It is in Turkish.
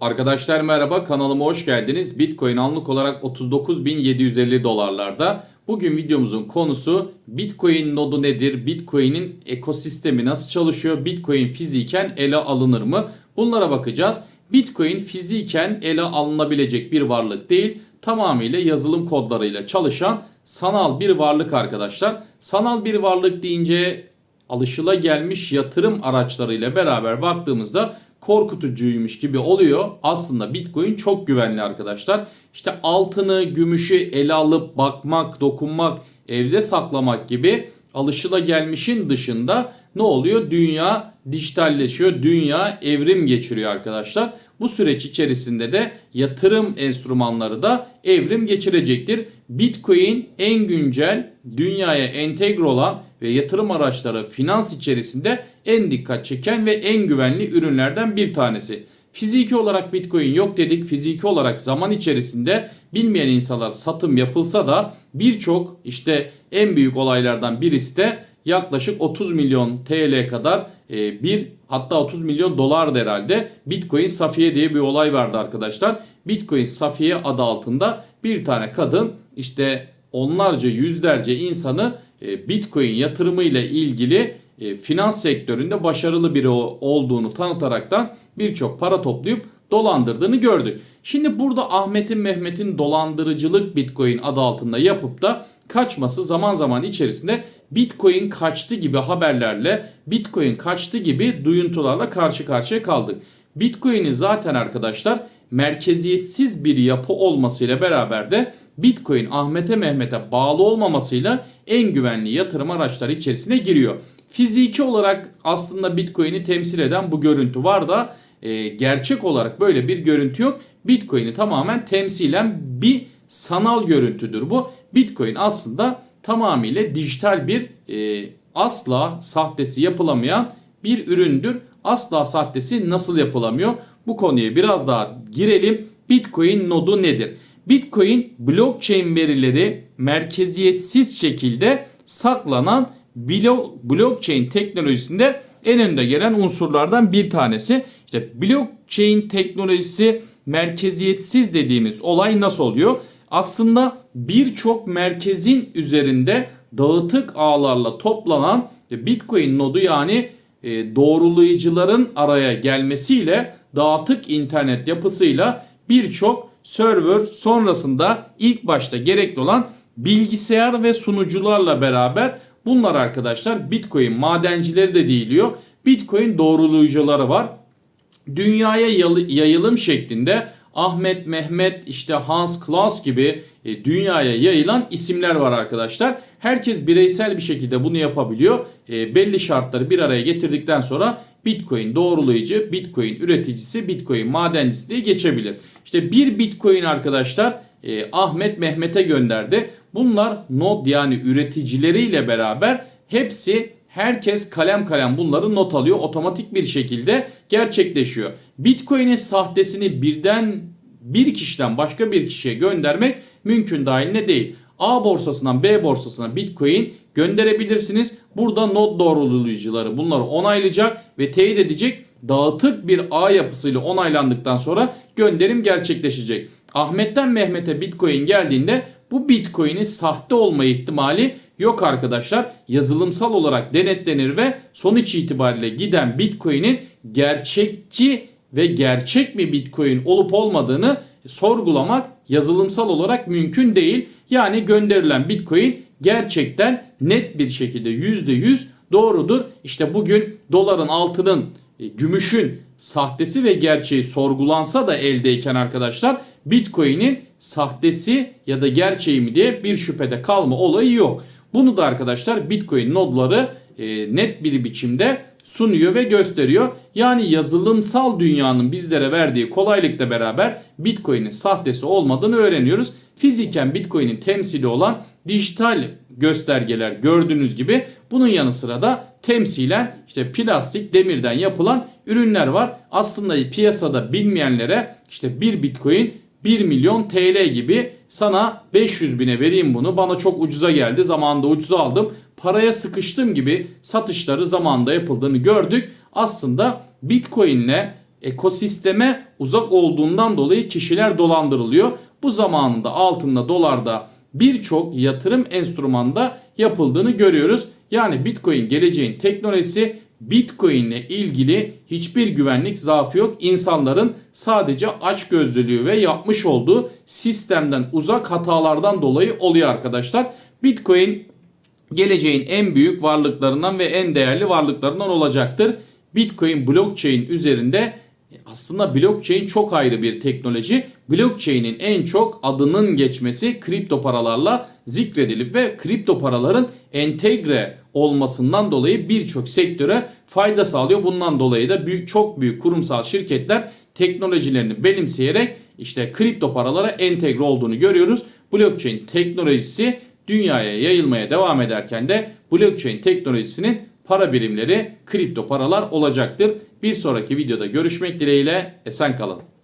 Arkadaşlar merhaba kanalıma hoş geldiniz. Bitcoin anlık olarak 39.750 dolarlarda. Bugün videomuzun konusu Bitcoin nodu nedir? Bitcoin'in ekosistemi nasıl çalışıyor? Bitcoin fiziken ele alınır mı? Bunlara bakacağız. Bitcoin fiziken ele alınabilecek bir varlık değil. Tamamıyla yazılım kodlarıyla çalışan sanal bir varlık arkadaşlar. Sanal bir varlık deyince alışıla gelmiş yatırım araçlarıyla beraber baktığımızda korkutucuymuş gibi oluyor. Aslında Bitcoin çok güvenli arkadaşlar. İşte altını, gümüşü ele alıp bakmak, dokunmak, evde saklamak gibi alışıla gelmişin dışında ne oluyor? Dünya dijitalleşiyor. Dünya evrim geçiriyor arkadaşlar. Bu süreç içerisinde de yatırım enstrümanları da evrim geçirecektir. Bitcoin en güncel dünyaya entegre olan ve yatırım araçları finans içerisinde en dikkat çeken ve en güvenli ürünlerden bir tanesi. Fiziki olarak Bitcoin yok dedik. Fiziki olarak zaman içerisinde bilmeyen insanlar satım yapılsa da birçok işte en büyük olaylardan birisi de yaklaşık 30 milyon TL kadar e, bir hatta 30 milyon dolar da herhalde Bitcoin Safiye diye bir olay vardı arkadaşlar. Bitcoin Safiye adı altında bir tane kadın işte onlarca yüzlerce insanı Bitcoin yatırımı ile ilgili e, finans sektöründe başarılı biri olduğunu tanıtaraktan birçok para toplayıp dolandırdığını gördük. Şimdi burada Ahmet'in Mehmet'in dolandırıcılık Bitcoin adı altında yapıp da kaçması zaman zaman içerisinde Bitcoin kaçtı gibi haberlerle, Bitcoin kaçtı gibi duyuntularla karşı karşıya kaldık. Bitcoin'i zaten arkadaşlar merkeziyetsiz bir yapı olmasıyla beraber de Bitcoin Ahmet'e Mehmet'e bağlı olmamasıyla en güvenli yatırım araçları içerisine giriyor. Fiziki olarak aslında Bitcoin'i temsil eden bu görüntü var da e, gerçek olarak böyle bir görüntü yok. Bitcoin'i tamamen temsilen bir sanal görüntüdür bu. Bitcoin aslında tamamıyla dijital bir e, asla sahtesi yapılamayan bir üründür. Asla sahtesi nasıl yapılamıyor? Bu konuya biraz daha girelim. Bitcoin nodu nedir? Bitcoin blockchain verileri merkeziyetsiz şekilde saklanan blockchain teknolojisinde en önde gelen unsurlardan bir tanesi. İşte blockchain teknolojisi merkeziyetsiz dediğimiz olay nasıl oluyor? Aslında birçok merkezin üzerinde dağıtık ağlarla toplanan Bitcoin nodu yani e, doğrulayıcıların araya gelmesiyle dağıtık internet yapısıyla birçok server sonrasında ilk başta gerekli olan bilgisayar ve sunucularla beraber bunlar arkadaşlar Bitcoin madencileri de değiliyor. Bitcoin doğrulayıcıları var. Dünyaya yayılım şeklinde Ahmet, Mehmet, işte Hans Klaus gibi e, dünyaya yayılan isimler var arkadaşlar. Herkes bireysel bir şekilde bunu yapabiliyor. E, belli şartları bir araya getirdikten sonra Bitcoin doğrulayıcı, Bitcoin üreticisi, Bitcoin madencisi diye geçebilir. İşte bir Bitcoin arkadaşlar e, Ahmet Mehmet'e gönderdi. Bunlar node yani üreticileriyle beraber hepsi herkes kalem kalem bunları not alıyor. Otomatik bir şekilde gerçekleşiyor. Bitcoin'in sahtesini birden bir kişiden başka bir kişiye göndermek mümkün dahiline değil. A borsasından B borsasına Bitcoin gönderebilirsiniz. Burada node doğrulayıcıları bunları onaylayacak ve teyit edecek. Dağıtık bir ağ yapısıyla onaylandıktan sonra gönderim gerçekleşecek. Ahmet'ten Mehmet'e Bitcoin geldiğinde bu Bitcoin'in sahte olma ihtimali yok arkadaşlar. Yazılımsal olarak denetlenir ve sonuç itibariyle giden Bitcoin'in gerçekçi ve gerçek mi Bitcoin olup olmadığını sorgulamak yazılımsal olarak mümkün değil. Yani gönderilen Bitcoin gerçekten net bir şekilde %100 doğrudur. İşte bugün doların, altının, e, gümüşün sahtesi ve gerçeği sorgulansa da eldeyken arkadaşlar Bitcoin'in sahtesi ya da gerçeği mi diye bir şüphede kalma olayı yok. Bunu da arkadaşlar Bitcoin nodları e, net bir biçimde sunuyor ve gösteriyor. Yani yazılımsal dünyanın bizlere verdiği kolaylıkla beraber Bitcoin'in sahtesi olmadığını öğreniyoruz. Fiziken Bitcoin'in temsili olan dijital göstergeler gördüğünüz gibi bunun yanı sıra da temsilen işte plastik demirden yapılan ürünler var. Aslında piyasada bilmeyenlere işte bir Bitcoin 1 milyon TL gibi sana 500 bine vereyim bunu bana çok ucuza geldi zamanında ucuza aldım paraya sıkıştım gibi satışları zamanında yapıldığını gördük. Aslında Bitcoin ile ekosisteme uzak olduğundan dolayı kişiler dolandırılıyor. Bu zamanında altında dolarda birçok yatırım enstrümanda yapıldığını görüyoruz. Yani Bitcoin geleceğin teknolojisi Bitcoin ile ilgili hiçbir güvenlik zaafı yok. İnsanların sadece açgözlülüğü ve yapmış olduğu sistemden uzak hatalardan dolayı oluyor arkadaşlar. Bitcoin geleceğin en büyük varlıklarından ve en değerli varlıklarından olacaktır. Bitcoin blockchain üzerinde aslında blockchain çok ayrı bir teknoloji. Blockchain'in en çok adının geçmesi kripto paralarla zikredilip ve kripto paraların entegre olmasından dolayı birçok sektöre fayda sağlıyor. Bundan dolayı da büyük çok büyük kurumsal şirketler teknolojilerini benimseyerek işte kripto paralara entegre olduğunu görüyoruz. Blockchain teknolojisi dünyaya yayılmaya devam ederken de blockchain teknolojisinin para birimleri kripto paralar olacaktır. Bir sonraki videoda görüşmek dileğiyle esen kalın.